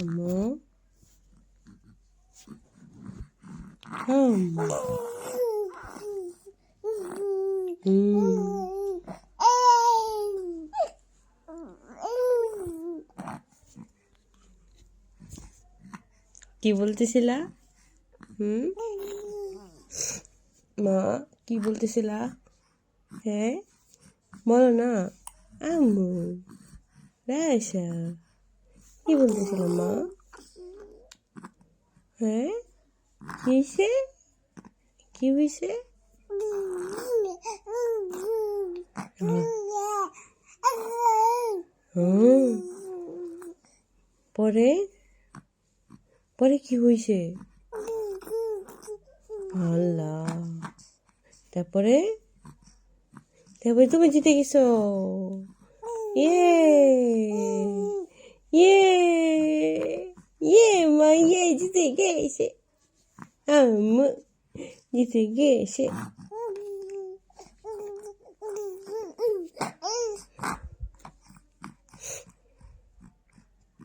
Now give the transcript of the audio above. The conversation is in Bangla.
আম্মু আম্মু হুম কি বলতেছিলা? হুম মা কি বলতেছিলা? হ্যাঁ? বলো না। আম্মু রায়সা কি বলতেছিলাম মা হ্যাঁ? কি হয়েছে কি হয়েছে পরে? পরে কি হয়েছে আল্লাহ। তারপরে? তারপরে তুমি জিতে গেছো। ইয়ে। ইয়ে। ইয়ে মা ইয়ে জিতে গেছে আম্মু জিতে গেছে